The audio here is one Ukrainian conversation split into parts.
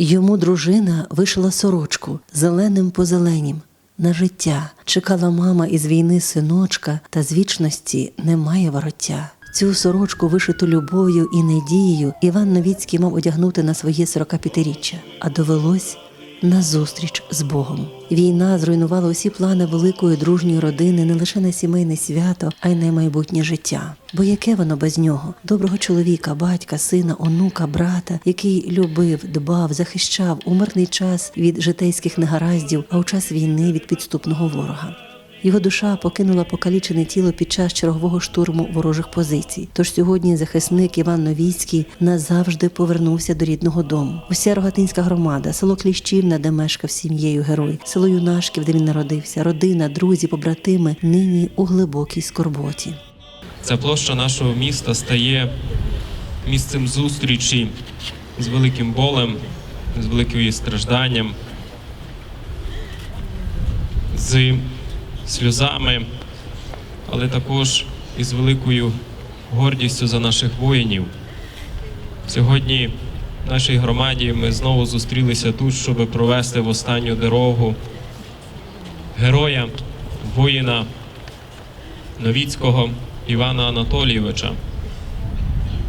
Йому дружина вишила сорочку зеленим по зеленім. На життя чекала мама із війни синочка, та з вічності немає вороття. Цю сорочку, вишиту любов'ю і надією, Іван Новіцький мав одягнути на своє 45-річчя, а довелось на зустріч з Богом. Війна зруйнувала усі плани великої дружньої родини не лише на сімейне свято, а й на майбутнє життя. Бо яке воно без нього? Доброго чоловіка, батька, сина, онука, брата, який любив, дбав, захищав у мирний час від житейських негараздів, а у час війни від підступного ворога. Його душа покинула покалічене тіло під час чергового штурму ворожих позицій. Тож сьогодні захисник Іван Новіцький назавжди повернувся до рідного дому. Уся рогатинська громада, село Кліщівна, де мешкав сім'єю герой, село Юнашків, де він народився, родина, друзі, побратими нині у глибокій скорботі. Ця площа нашого міста стає місцем зустрічі з великим болем, з великим стражданням, з сльозами, але також і з великою гордістю за наших воїнів. Сьогодні в нашій громаді ми знову зустрілися тут, щоб провести в останню дорогу героя, воїна Новіцького Івана Анатолійовича,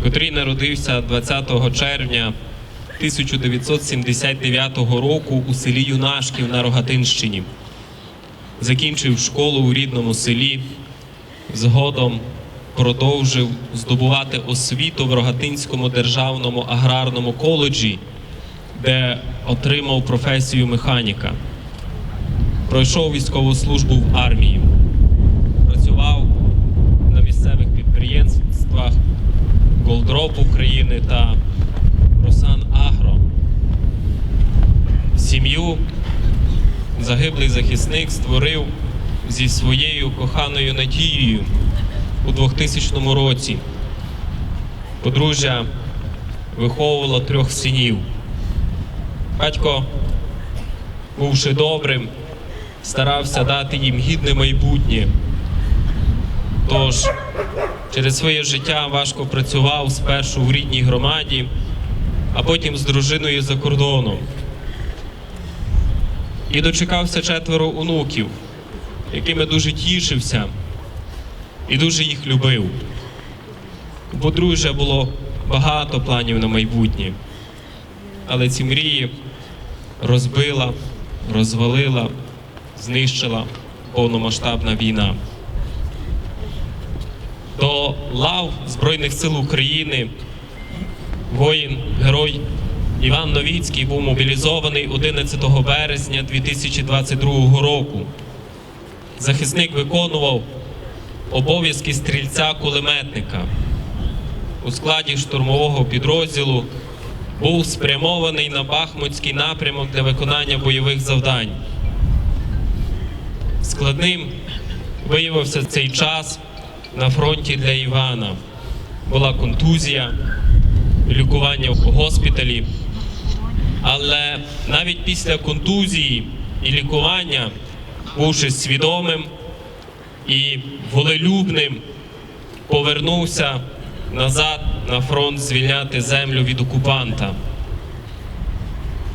котрий народився 20 червня 1979 року у селі Юнашків на Рогатинщині. Закінчив школу у рідному селі, згодом продовжив здобувати освіту в Рогатинському державному аграрному коледжі, де отримав професію механіка. Пройшов військову службу в армії працював на місцевих підприємствах Голдроп України та Росан Агро. Сім'ю загиблий захисник створив зі своєю коханою Надією у 2000 році. Подружжя виховувало трьох синів. Батько, бувши добрим, старався дати їм гідне майбутнє. Тож через своє життя важко працював спершу в рідній громаді, а потім з дружиною за кордоном. І дочекався четверо онуків, якими дуже тішився і дуже їх любив. У подружжя було багато планів на майбутнє, але ці мрії розбила, розвалила, знищила повномасштабна війна. До лав Збройних сил України воїн, герой Іван Новіцький був мобілізований 11 березня 2022 року. Захисник виконував обов'язки стрільця-кулеметника. У складі штурмового підрозділу був спрямований на Бахмутський напрямок для виконання бойових завдань. Складним виявився цей час на фронті для Івана. Була контузія, лікування в госпіталі. Але навіть після контузії і лікування, бувши свідомим і волелюбним, повернувся назад на фронт звільняти землю від окупанта.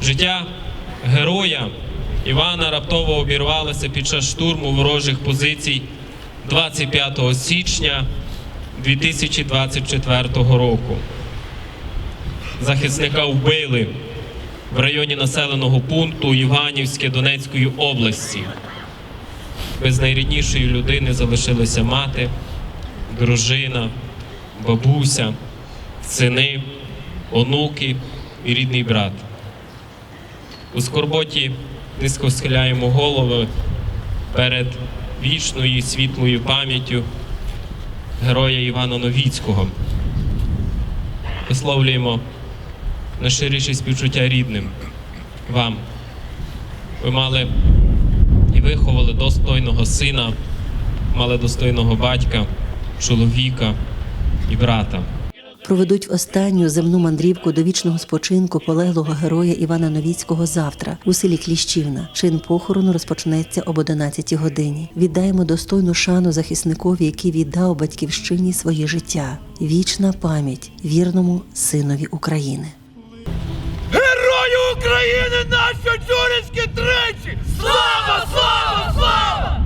Життя героя Івана раптово обірвалося під час штурму ворожих позицій 25 січня 2024 року. Захисника вбили в районі населеного пункту Іванівське Донецької області. Без найріднішої людини залишилися мати, дружина, бабуся, сини, онуки і рідний брат. У скорботі низько схиляємо голови перед вічною світлою пам'яттю героя Івана Новіцького. Висловлюємо найщиріші співчуття рідним вам. Ви мали і виховали достойного сина, мали достойного батька, чоловіка і брата. Проведуть останню земну мандрівку до вічного спочинку полеглого героя Івана Новіцького завтра у селі Кліщівна. Чин похорону розпочнеться об 11 годині. Віддаємо достойну шану захисникові, який віддав батьківщині своє життя. Вічна пам'ять вірному синові України. Волю України наші тюринські тричі! Слава, слава, слава!